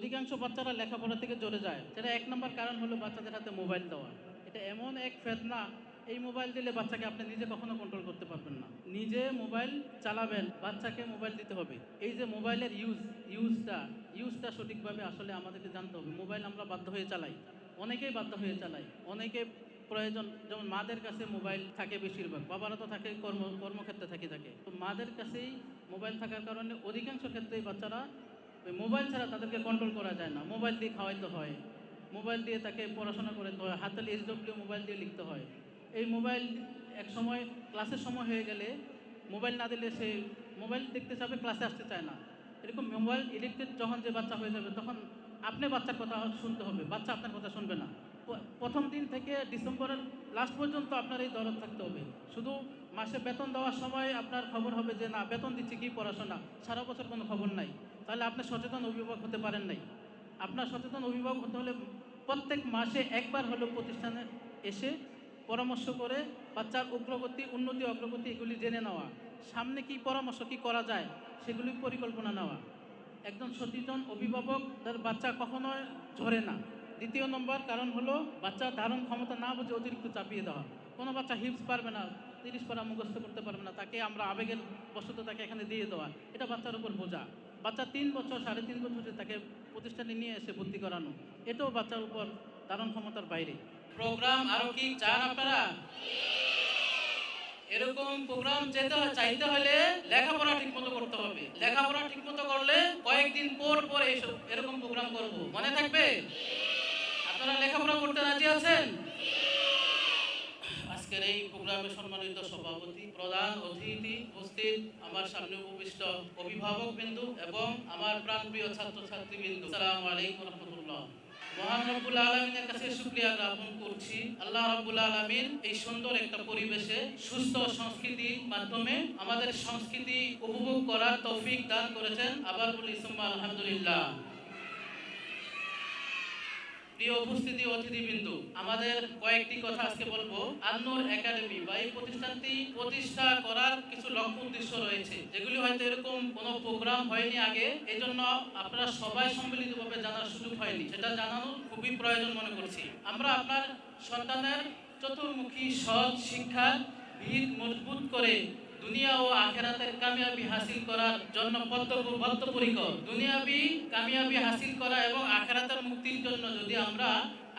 অধিকাংশ বাচ্চারা লেখাপড়া থেকে জড়ে যায়। সেটা এক নম্বর কারণ হলো বাচ্চাদের হাতে মোবাইল দেওয়া। এটা এমন এক ফেতনা, এই মোবাইল দিলে বাচ্চাকে আপনি নিজে কখনো কন্ট্রোল করতে পারবেন না। নিজে মোবাইল চালাবেন, বাচ্চাকে মোবাইল দিতে হবে। এই যে মোবাইলের ইউজ ইউজটা ইউজটা সঠিকভাবে আসলে আমাদেরকে জানতে হবে। মোবাইল আমরা বাধ্য হয়ে চালাই। অনেকেই বাধ্য হয়ে চালাই অনেকে প্রয়োজন, যেমন মাদের কাছে মোবাইল থাকে বেশিরভাগ। বাবারা তো থাকে, কর্ম, কর্মক্ষেত্রে থাকে থাকে। তো মাদের কাছেই মোবাইল থাকার কারণে অধিকাংশ ক্ষেত্রেই বাচ্চারা মোবাইল ছাড়া তাদেরকে কন্ট্রোল করা যায় না। মোবাইল দিয়ে খাওয়াইতে হয়। মোবাইল দিয়ে তাকে পড়াশোনা করতে হয়। হাতে ডব্লিউ মোবাইল দিয়ে লিখতে হয়। এই মোবাইল এক সময় ক্লাসের সময় হয়ে গেলে মোবাইল না দিলে সে মোবাইল দেখতে চাবে, ক্লাসে আসতে চায় না। এরকম মোবাইল ইলেকট্রিক যখন যে বাচ্চা হয়ে যাবে, তখন আপনি বাচ্চার কথা শুনতে হবে। বাচ্চা আপনার কথা শুনবে না। প্রথম দিন থেকে ডিসেম্বরের লাস্ট পর্যন্ত আপনার এই দরদ থাকতে হবে। শুধু মাসে বেতন দেওয়ার সময় আপনার খবর হবে যে, না, বেতন দিচ্ছে, কি পড়াশোনা? সারা বছর কোনো খবর নাই। তাহলে আপনি সচেতন অভিভাবক হতে পারেন নাই। আপনার সচেতন অভিভাবক হতে হলে প্রত্যেক মাসে একবার হলেও প্রতিষ্ঠানে এসে পরামর্শ করে বাচ্চার অগ্রগতি উন্নতি, অগ্রগতি এগুলি জেনে নেওয়া। সামনে কি পরামর্শ, কি করা যায় সেগুলি পরিকল্পনা নেওয়া। একজন সচেতন অভিভাবক তার বাচ্চা কখনো ঝরে না। দ্বিতীয় নম্বর কারণ হলো বাচ্চা ধারণ ক্ষমতা না বুঝে অতিরিক্ত চাপিয়ে দেওয়া। কোনো বাচ্চা হিপস পারবে না, তিরিশ পারা মুখস্থ করতে পারবে না, তাকে আমরা আবেগের বশত তাকে এখানে দিয়ে দেওয়া। এটা বাচ্চার উপর বোঝা। বাচ্চা তিন বছর, সাড়ে তিন বছরে তাকে প্রতিষ্ঠানে নিয়ে এসে ভর্তি করানো। এটাও বাচ্চার উপর ধারণ ক্ষমতার বাইরে। প্রোগ্রাম আরও কি চান আপনারা? এরকম প্রোগ্রাম যেতে চাইতে হলে লেখাপড়া ঠিকমতো করতে হবে। লেখাপড়া ঠিকমতো করলে কয়েকদিন পর পর এইসব এরকম প্রোগ্রাম করব। মনে থাকবে? আপনারা লেখাপড়া করতে রাজি আছেন? আজকের এই প্রোগ্রামে সম্মানিত সভাপতি, প্রধান অতিথি উপস্থিত, আমার সামনে উপবিষ্ট অভিভাবক বিন্দু এবং আমার বিন্দু সালাম আলাইকুম রহমতুল্লাহ। আলমিনের কাছে জ্ঞাপন করছি। আল্লাহ রব্বুল আলমিন এই সুন্দর একটা পরিবেশে সুস্থ সংস্কৃতির মাধ্যমে আমাদের সংস্কৃতি উপভোগ করার তৌফিক দান করেছেন। আবার বলি আলহামদুলিল্লাহ। প্রিয় উপস্থিতি অতিথিবৃন্দ, আমাদের কয়েকটি কথা আজকে বলব। আন্নুর একাডেমি বা এই প্রতিষ্ঠানটি প্রতিষ্ঠা করার কিছু লক্ষ্য উদ্দেশ্য রয়েছে, যেগুলি হয়তো এরকম কোনো প্রোগ্রাম হয়নি আগে এই জন্য আপনারা সবাই সম্মিলিতভাবে জানার সুযোগ হয়নি। সেটা জানানো খুবই প্রয়োজন মনে করছি। আমরা আপনার সন্তানের চতুর্মুখী সৎ শিক্ষার ভিত মজবুত করে দুনিয়া ও আখেরাতের কামিয়াবি হাসিল করার জন্য বদ্ধ- বদ্ধপরিকর দুনিয়াবি কামিয়াবি হাসিল করা এবং আখেরাতের মুক্তির জন্য যদি আমরা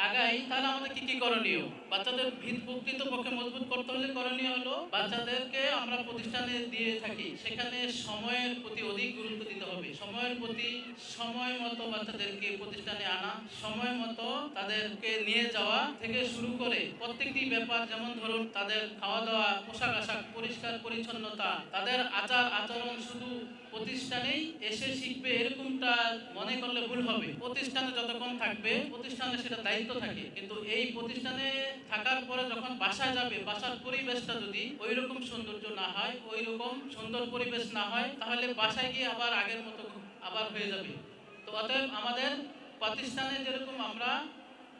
আগাই, তাহলে আমাদের কি কি করণীয়? বাচ্চাদের ভিত প্রকৃত পক্ষে মজবুত করতে হলে করণীয় হলো বাচ্চাদেরকে আমরা প্রতিষ্ঠানে দিয়ে থাকি। সেখানে সময়ের প্রতি অধিক গুরুত্ব দিতে হবে। সময়ের প্রতি সময় মতো বাচ্চাদেরকে প্রতিষ্ঠানে আনা, সময় মতো তাদেরকে নিয়ে যাওয়া থেকে শুরু করে প্রত্যেকটি ব্যাপার যেমন ধরুন তাদের খাওয়া দাওয়া পোশাক আশাক, পরিষ্কার পরিচ্ছন্নতা, তাদের আচার আচরণ শুধু প্রতিষ্ঠানেই এসে শিখবে এরকমটা মনে করলে ভুল হবে। প্রতিষ্ঠানে যতক্ষণ থাকবে, প্রতিষ্ঠানে সেটা দায়িত্ব থাকে। কিন্তু এই প্রতিষ্ঠানে থাকার পরে যখন বাসায় যাবে, বাসার পরিবেশটা যদি ওই রকম সৌন্দর্য না হয় ওই রকম সুন্দর পরিবেশ না হয়, তাহলে বাসায় গিয়ে আবার আগের মতো আবার হয়ে যাবে। তো অতএব আমাদের প্রতিষ্ঠানে যেরকম আমরা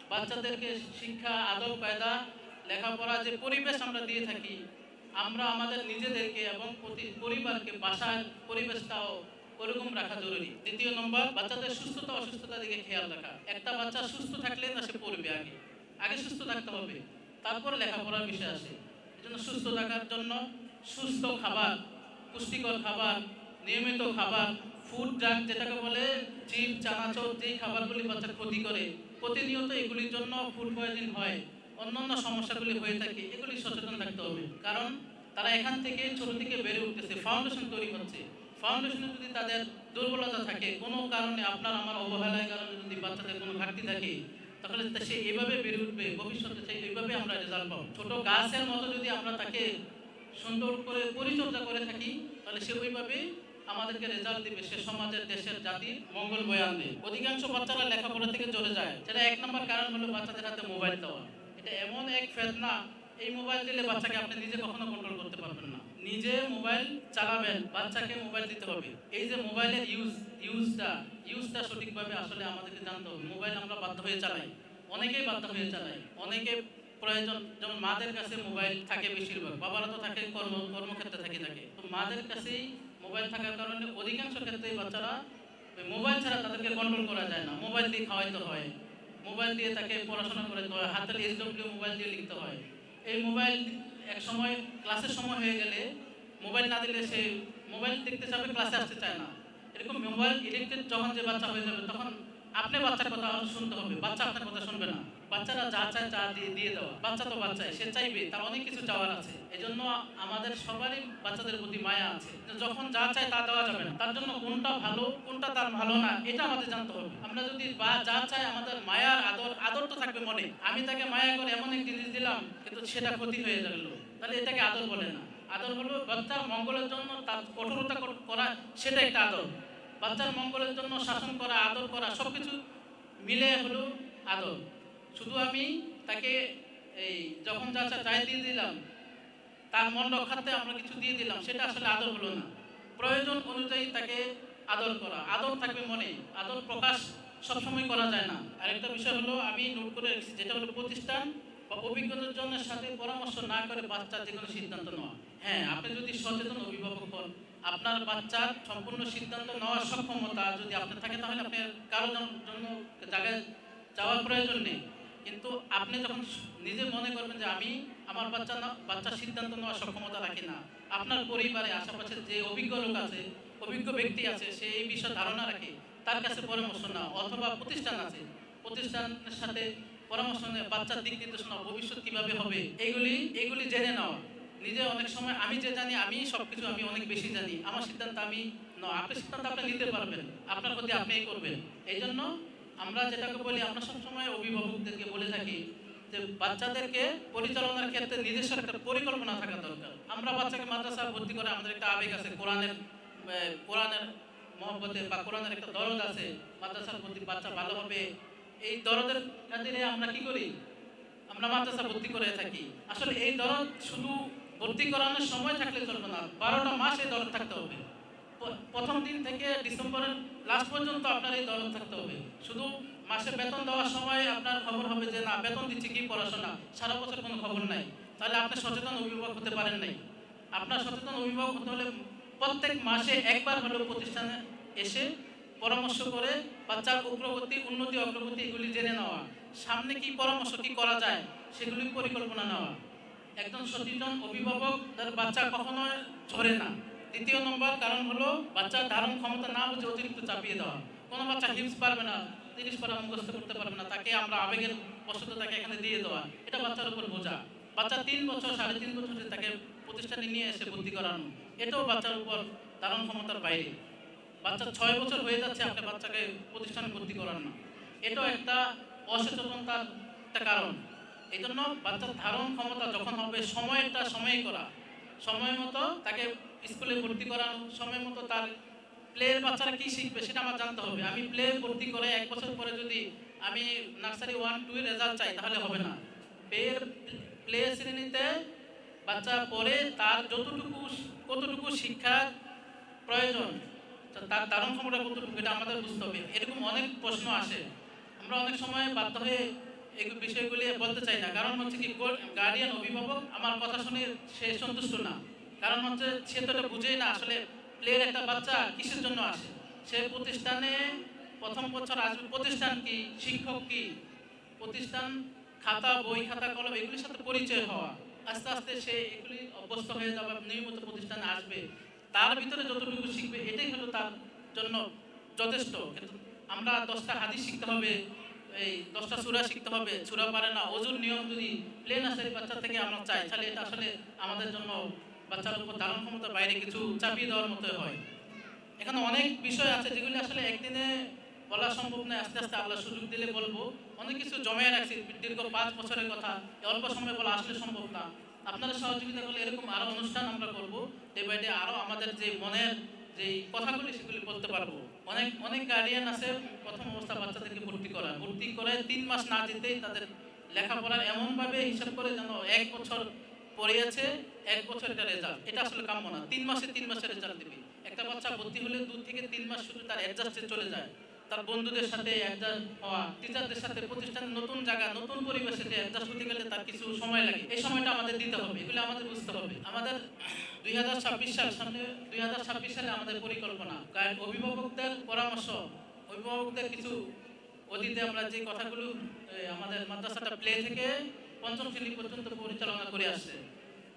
বাচ্চাদেরকে শিক্ষা, আদব, কায়দা, লেখাপড়া যে পরিবেশ আমরা দিয়ে থাকি, আমরা আমাদের নিজেদেরকে এবং প্রতি- পরিবারকে বাসার পরিবেশটাও ওরকম রাখা জরুরি। দ্বিতীয় নম্বর, বাচ্চাদের সুস্থতা অসুস্থতা দিকে খেয়াল রাখা। একটা বাচ্চা সুস্থ থাকলে না সে পড়বে আগে। আগে সুস্থ থাকতে হবে। তারপরে লেখাপড়ার বিষয় আসে এজন্য সুস্থ থাকার জন্য সুস্থ খাবার, পুষ্টিকর খাবার, নিয়মিত খাবার ফুড ড্রাগ যেটাকে বলে চিপ চানাচুর, যেই খাবারগুলি বাচ্চার ক্ষতি করে, প্রতিনিয়ত এগুলির জন্য ফুড পয়জন হয়, অন্যান্য সমস্যাগুলি হয়ে থাকে, এগুলি সচেতন থাকতে হবে। কারণ তারা এখান থেকে ছোট থেকে বেড়ে উঠতেছে ফাউন্ডেশন তৈরি হচ্ছে। ফাউন্ডেশনে যদি তাদের দুর্বলতা থাকে, কোনো কারণে আপনার, আমার অবহেলার কারণে যদি বাচ্চাদের কোনো ঘাটতি থাকে তাহলে সে এইভাবে বেড়ে উঠবে, ভবিষ্যতে সে এইভাবে আমরা রেজাল্ট পাবো। ছোট গাছের মতো যদি আমরা তাকে সুন্দর করে পরিচর্যা করে থাকি, তাহলে সে ওইভাবে আমাদেরকে রেজাল্ট দিবে। সে সমাজের, দেশের, জাতির মঙ্গল বয়ে অধিকাংশ বাচ্চারা লেখাপড়া থেকে চলে যায়। সেটা এক নম্বর কারণ হলো বাচ্চাদের হাতে মোবাইল দেওয়া। এটা এমন এক ফেতনা, এই মোবাইল দিলে বাচ্চাকে আপনি নিজে কখনো কন্ট্রোল করতে পারবেন না। নিজে মোবাইল চালাবেন, বাচ্চাকে মোবাইল দিতে হবে। এই যে মোবাইলের ইউজ ইউজটা ইউজটা সঠিকভাবে আসলে আমাদেরকে জানতে হবে। মোবাইল আমরা বাধ্য হয়ে চালাই। অনেকেই বাধ্য হয়ে চালাই অনেকে প্রয়োজন, যেমন মাদের কাছে মোবাইল থাকে বেশিরভাগ। বাবারা তো থাকে, কর্ম, কর্মক্ষেত্রে থাকে থাকে তো মাদের কাছেই মোবাইল থাকার কারণে অধিকাংশ ক্ষেত্রেই বাচ্চারা মোবাইল ছাড়া তাদেরকে কন্ট্রোল করা যায় না। মোবাইল দিয়ে খাওয়াইতে হয়। মোবাইল দিয়ে তাকে পড়াশোনা করাতে হয় হাতের এসডব্লিউ মোবাইল দিয়ে লিখতে হয়। এই মোবাইল এক সময়, ক্লাসের সময় হয়ে গেলে মোবাইল না দিলে সে মোবাইল দেখতে যাবে ক্লাসে আসতে চায় না। এরকম মোবাইল ইলেকট্রিক যখন যে বাচ্চা হয়ে যাবে, তখন আপনি বাচ্চার কথা শুনতে হবে, বাচ্চা আপনার কথা শুনবে না। বাচ্চারা যা চায় তা দিয়ে দিয়ে দেওয়া। বাচ্চা তো বাচ্চাই, সে চাইবে তার অনেক কিছু চাওয়ার আছে। এজন্য আমাদের সবারই বাচ্চাদের প্রতি মায়া আছে। যখন যা চায় তা দেওয়া যাবে না। তার জন্য কোনটা ভালো, কোনটা তার ভালো না, এটা আমাদের জানতে হবে। আমরা যদি বা যা চাই আমাদের মায়ার আদর আদর তো থাকবে মনে। আমি তাকে মায়া করে এমন এক জিনিস দিলাম, কিন্তু সেটা ক্ষতি হয়ে গেল। তাহলে এটাকে আদর বলে না। আদর হলো বাচ্চার মঙ্গলের জন্য তার কঠোরতা করা সেটা একটা আদর। বাচ্চার মঙ্গলের জন্য শাসন করা, আদর করা সব কিছু মিলে হলো আদর। শুধু আমি তাকে এই যখন যা চাই দিয়ে দিলাম, তার মন রক্ষার্থে আমরা কিছু দিয়ে দিলাম, সেটা আসলে আদর হলো না। প্রয়োজন অনুযায়ী তাকে আদর করা। আদর থাকবে মনে। আদর প্রকাশ সবসময় করা যায় না। আরেকটা বিষয় হলো, আমি নোট করে রেখেছি, যেটা হলো প্রতিষ্ঠান বা অভিজ্ঞতার জন্য সাথে পরামর্শ না করে বাচ্চার যে কোনো সিদ্ধান্ত নেওয়া। হ্যাঁ আপনি যদি সচেতন অভিভাবক হন, আপনার বাচ্চার সম্পূর্ণ সিদ্ধান্ত নেওয়ার সক্ষমতা যদি আপনার থাকে, তাহলে আপনার কারও জন্য জায়গায় যাওয়ার প্রয়োজন নেই। কিন্তু আপনি যখন নিজে মনে করবেন যে আমি আমার বাচ্চা বাচ্চার সিদ্ধান্ত নেওয়ার সক্ষমতা রাখি না, আপনার পরিবারে, আশেপাশে যে অভিজ্ঞ লোক আছে, অভিজ্ঞ ব্যক্তি আছে, সে এই বিষয়ে ধারণা রাখে, তার কাছে পরামর্শ না অথবা প্রতিষ্ঠান আছে, প্রতিষ্ঠানের সাথে পরামর্শ নিয়ে বাচ্চার দিক নির্দেশনা, ভবিষ্যৎ কীভাবে হবে, এগুলি এগুলি জেনে নেওয়া নিজে অনেক সময় আমি যে জানি, আমি সবকিছু আমি অনেক বেশি জানি, আমার সিদ্ধান্ত আমি, ন আপনার সিদ্ধান্ত আপনি নিতে পারবেন, আপনার প্রতি আপনিই করবেন। এই জন্য আমরা যেটাকে বলি, আমরা সবসময় অভিভাবকদেরকে বলে থাকি যে বাচ্চাদেরকে পরিচালনার ক্ষেত্রে নিজস্ব একটা পরিকল্পনা থাকা দরকার। আমরা বাচ্চাকে মাদ্রাসা ভর্তি করে আমাদের একটা আবেগ আছে, কোরআনের কোরআনের মহব্বতে বা কোরআনের একটা দরদ আছে, মাদ্রাসার প্রতি বাচ্চা ভালো হবে। এই দরদের খাতিরে আমরা কি করি? আমরা মাদ্রাসা ভর্তি করে থাকি। আসলে এই দরদ শুধু ভর্তি করানোর সময় থাকলে চলবে না, বারোটা মাস এই দরদ থাকতে হবে। প্রথম দিন থেকে ডিসেম্বরের লাস্ট পর্যন্ত আপনার এই দরদ থাকতে হবে। শুধু মাসে বেতন দেওয়ার সময় আপনার খবর হবে যে, না, বেতন দিচ্ছি, কি পড়াশোনা? সারা বছর কোনো খবর নাই। তাহলে আপনি সচেতন অভিভাবক হতে পারেন নাই। আপনার সচেতন অভিভাবক হতে হলে প্রত্যেক মাসে একবার হলেও প্রতিষ্ঠানে এসে পরামর্শ করে বাচ্চার অগ্রগতি উন্নতি, অগ্রগতি এগুলি জেনে নেওয়া। সামনে কি পরামর্শ, কি করা যায় সেগুলি পরিকল্পনা নেওয়া। একজন সচেতন অভিভাবক তার বাচ্চা কখনো ঝরে না। দ্বিতীয় নম্বর কারণ হলো বাচ্চার ধারণ ক্ষমতা না বুঝে অতিরিক্ত চাপিয়ে দেওয়া। কোনো বাচ্চা হিপস পারবে না, তিরিশ পারা মুখস্থ করতে পারবে না, তাকে আমরা আবেগের বশত তাকে এখানে দিয়ে দেওয়া। এটা বাচ্চার উপর বোঝা। বাচ্চা তিন বছর, সাড়ে তিন বছরে তাকে প্রতিষ্ঠানে নিয়ে এসে ভর্তি করানো। এটাও বাচ্চার উপর ধারণ ক্ষমতার বাইরে। বাচ্চা ছয় বছর হয়ে যাচ্ছে আপনি বাচ্চাকে প্রতিষ্ঠানে ভর্তি করান। এটাও একটা অসচেতনতার একটা কারণ। এই জন্য বাচ্চার ধারণ ক্ষমতা যখন হবে, সময়টা সময়ে করা। সময় মতো তাকে স্কুলে ভর্তি করানো সময় মতো তার প্লেয়ের বাচ্চারা কি শিখবে সেটা আমার জানতে হবে। আমি প্লে ভর্তি করে এক বছর পরে যদি আমি নার্সারি ওয়ান, টু রেজাল্ট চাই তাহলে হবে না। প্লেয়ের প্লে শ্রেণীতে বাচ্চা পড়ে তার যতটুকু, কতটুকু শিক্ষা প্রয়োজন, তার দারুণ ক্ষমতা কতটুকু এটা আমাদের বুঝতে হবে। এরকম অনেক প্রশ্ন আসে। আমরা অনেক সময় বাধ্য হয়ে এই বিষয়গুলি বলতে চাই না। কারণ হচ্ছে কি গার্ডিয়ান অভিভাবক, আমার কথা শুনে সে সন্তুষ্ট না। কারণ হচ্ছে সে তো বুঝেই না আসলে প্লেয়ের একটা বাচ্চা কিসের জন্য আসে? সে প্রতিষ্ঠানে প্রথম বছর আসবে প্রতিষ্ঠান কি, শিক্ষক কি? প্রতিষ্ঠান খাতা, বই, খাতা, কলম এগুলির সাথে পরিচয় হওয়া। আস্তে আস্তে সে এগুলি অভ্যস্ত হয়ে যাবে নিয়মিত প্রতিষ্ঠানে আসবে। তার ভিতরে যতটুকু শিখবে, এটাই হলো তার জন্য যথেষ্ট। কিন্তু আমরা দশটা হাদিস শিখতে হবে, এই দশটা সুরা শিখতে হবে, সুরা পারে না। ওজুর নিয়ম যদি প্লেন আসে বাচ্চা থেকে আমরা চাই, তাহলে এটা আসলে আমাদের জন্য বাচ্চার উপর ধারণ ক্ষমতার বাইরে কিছু চাপিয়ে দেওয়ার মতো হয়। এখানে অনেক বিষয় আছে যেগুলি আসলে একদিনে বলা সম্ভব নয়, আস্তে আস্তে আল্লাহ সুযোগ দিলে বলব। অনেক কিছু জমায়ে রাখছি, দীর্ঘ পাঁচ বছরের কথা। অল্প সময় বলা আসলে সম্ভব না। আপনারা সহযোগিতা করলে এরকম আরও অনুষ্ঠান আমরা করব ডে বাই ডে আরও আমাদের যে মনের যে কথাগুলি সেগুলি বলতে পারব। অনেক অনেক গার্ডিয়ান আছে, প্রথম অবস্থা বাচ্চাদেরকে ভর্তি করা ভর্তি করে তিন মাস না যেতেই তাদের লেখাপড়ার এমনভাবে হিসাব করে যেন এক বছর পড়িয়েছে এক বছর এটা রেজাল্ট এটা আসলে কাম্য না। তিন মাসে তিন মাসের রেজাল্ট দিবি। একটা বাচ্চা ভর্তি হলে দু থেকে তিন মাস শুধু তার অ্যাডজাস্টে চলে যায়। তার বন্ধুদের সাথে অ্যাডজাস্ট হওয়া টিচারদের সাথে প্রতিষ্ঠানের নতুন জায়গা, নতুন পরিবেশে অ্যাডজাস্ট হতে গেলে তার কিছু সময় লাগে। এই সময়টা আমাদের দিতে হবে। এগুলো আমাদের বুঝতে হবে। আমাদের দুই হাজার ছাব্বিশ সাল সামনে, দুই হাজার ছাব্বিশ সালে আমাদের পরিকল্পনা। কারণ অভিভাবকদের পরামর্শ, অভিভাবকদের কিছু অতীতে আমরা যে কথাগুলো আমাদের মাদ্রাসাটা প্লে থেকে পঞ্চম শ্রেণি পর্যন্ত পরিচালনা করে আসছে।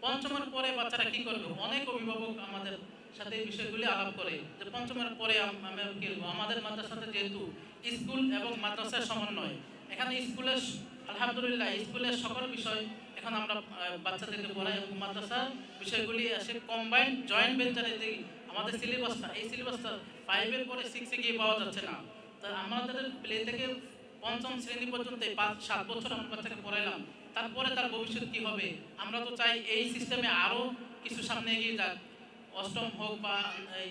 পঞ্চমের পরে বাচ্চারা কি করবে অনেক অভিভাবক আমাদের সাথে এই বিষয়গুলি আলাপ করে যে পঞ্চমের পরে আমরা কি আমাদের মাদ্রাসাতে যেহেতু স্কুল এবং মাদ্রাসার সমন্বয়, এখানে স্কুলের আলহামদুলিল্লাহ, স্কুলের সকল বিষয় এখন আমরা বাচ্চাদেরকে পড়াই এবং মাদ্রাসার বিষয়গুলি আসে কম্বাইন্ড জয়েন্ট ভেঞ্চারে যে আমাদের সিলেবাসটা এই সিলেবাসটা ফাইভের পরে সিক্সে গিয়ে পাওয়া যাচ্ছে না। তা আমাদের প্লে থেকে পঞ্চম শ্রেণি পর্যন্ত পাঁচ, সাত বছর আমরা বাচ্চাকে পড়াইলাম। তারপরে তার ভবিষ্যৎ কি হবে? আমরা তো চাই এই সিস্টেমে আরও কিছু সামনে এগিয়ে যাক। অষ্টম হোক বা এই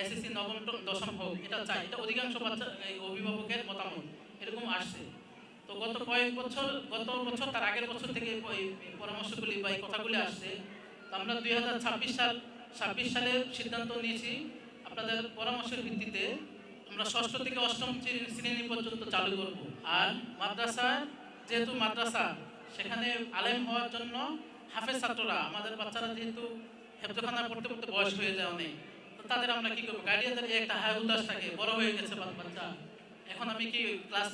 এসএসসি নবম দশম হোক, এটা চাই। এটা অধিকাংশ বাচ্চা অভিভাবকের মতামত। এরকম আসছে। তো গত কয়েক বছর গত বছর, তার আগের বছর থেকে পরামর্শগুলি বা এই কথাগুলি আসছে। তো আমরা দুই হাজার ছাব্বিশ সাল ছাব্বিশ সালে সিদ্ধান্ত নিয়েছি। আপনাদের পরামর্শের ভিত্তিতে আমরা ষষ্ঠ থেকে অষ্টম শ্রেণি পর্যন্ত চালু করব। আর মাদ্রাসা যেহেতু মাদ্রাসা সেখানে আলেম হওয়ার জন্য হাফেজ ছাত্ররা, আমাদের বাচ্চারা যেহেতু হেফজখানা পড়তে পড়তে বয়স হয়ে যায় অনেক, তো তাদের আমরা কি করব? গার্ডিয়ানদের একটা হায় উদাস থাকে, বড় হয়ে গেছে বাচ্চা। এখন আমি কি ক্লাস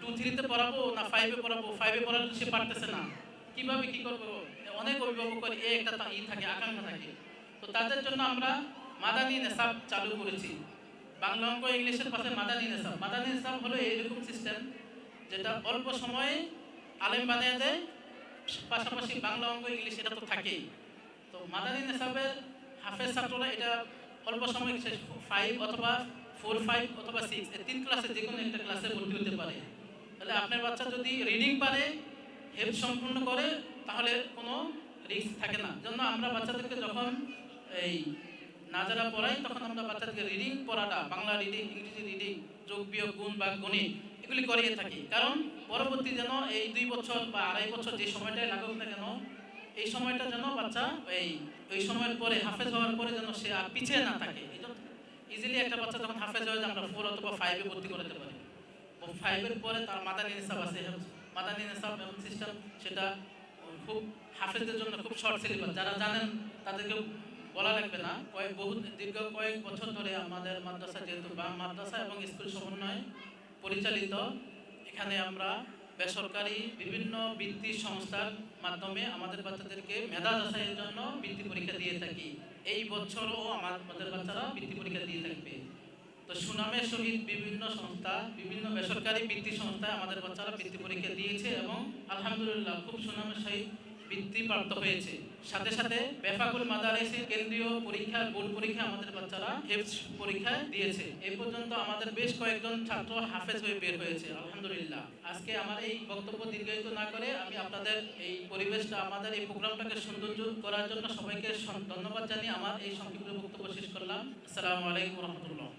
টু থ্রিতে পড়াবো না ফাইভে পড়াবো? ফাইভে পড়ালে সে পারতেছে না। কীভাবে কি করব? অনেক অভিভাবকের এ একটা ই থাকে, আকাঙ্ক্ষা থাকে। তো তাদের জন্য আমরা মাদানি নেশাব চালু করেছি। বাংলা অঙ্ক, ইংলিশের পাশে মাদানী নেশাব। মাদানী নেশাব হলো এইরকম সিস্টেম যেটা অল্প সময়ে আলেম বানিয়ে দেয় পাশাপাশি বাংলা অঙ্ক ইংলিশ এটা তো থাকেই। তো মাদানী নেশাবের হাফেজ ছাত্ররা এটা অল্প সময় ফাইভ অথবা ফোর ফাইভ অথবা সিক্স এই তিন ক্লাসে যে কোনো একটা ক্লাসে ভর্তি হতে পারে। তাহলে আপনার বাচ্চা যদি রিডিং পারে হেল্প সম্পূর্ণ করে, তাহলে কোনো রিস্ক থাকে না। জন্য আমরা বাচ্চাদেরকে যখন এই নাজারা পড়াই, তখন আমরা বাচ্চাদেরকে রিডিং পড়াটা, বাংলা রিডিং ইংরেজি রিডিং যোগ বিয়োগ গুণ বা গণিত এগুলি করিয়ে থাকি। কারণ পরবর্তী যেন এই দুই বছর বা আড়াই বছর যে সময়টাই লাগুক না কেন, এই সময়টা যেন বাচ্চা এই, ওই সময়ের পরে, হাফেজ হওয়ার পরে যেন সে আর পিছিয়ে না থাকে। ইজিলি একটা বাচ্চা যখন হাফেজ হয়ে যায়, আমরা ফোর অথবা ফাইভে ভর্তি করতে পারি। ফাইভের পরে তার মাদানী নিসাব আছে মাদানী নিসাব এবং সিস্টেম সেটা খুব হাফেজদের জন্য খুব শর্ট সিলেবাস যারা জানেন তাদেরকে বলা লাগবে না। কয়েক, বহু, দীর্ঘ কয়েক বছর ধরে আমাদের মাদ্রাসা যেহেতু বাম মাদ্রাসা এবং স্কুল সমন্বয় পরিচালিত। এখানে আমরা বেসরকারি বিভিন্ন বৃত্তি সংস্থার মাধ্যমে আমাদের বাচ্চাদেরকে মেধা যাচাইয়ের জন্য বৃত্তি পরীক্ষা দিয়ে থাকি। এই বছরও আমাদের বাচ্চারা বৃত্তি পরীক্ষা দিয়ে থাকবে। তো সুনামের সহিত বিভিন্ন সংস্থা, বিভিন্ন বেসরকারি বৃত্তি সংস্থায় আমাদের বাচ্চারা বৃত্তি পরীক্ষা দিয়েছে এবং আলহামদুলিল্লাহ খুব সুনামের সহিত বৃত্তি প্রাপ্ত হয়েছে। সাথে সাথে বেফাকুল মাদারিসের কেন্দ্রীয় পরীক্ষা বোর্ড পরীক্ষা আমাদের বাচ্চারা হেফজ পরীক্ষা দিয়েছে। এই পর্যন্ত আমাদের বেশ কয়েকজন ছাত্র হাফেজ হয়ে বের হয়েছে, আলহামদুলিল্লাহ। আজকে আমার এই বক্তব্য দীর্ঘায়িত না করে আমি আপনাদের এই পরিবেশটা, আমাদের এই প্রোগ্রামটাকে সৌন্দর্য করার জন্য সবাইকে ধন্যবাদ জানিয়ে আমার এই সংক্ষিপ্ত বক্তব্য শেষ করলাম। আসসালামু আলাইকুম রহমতুল্লাহ।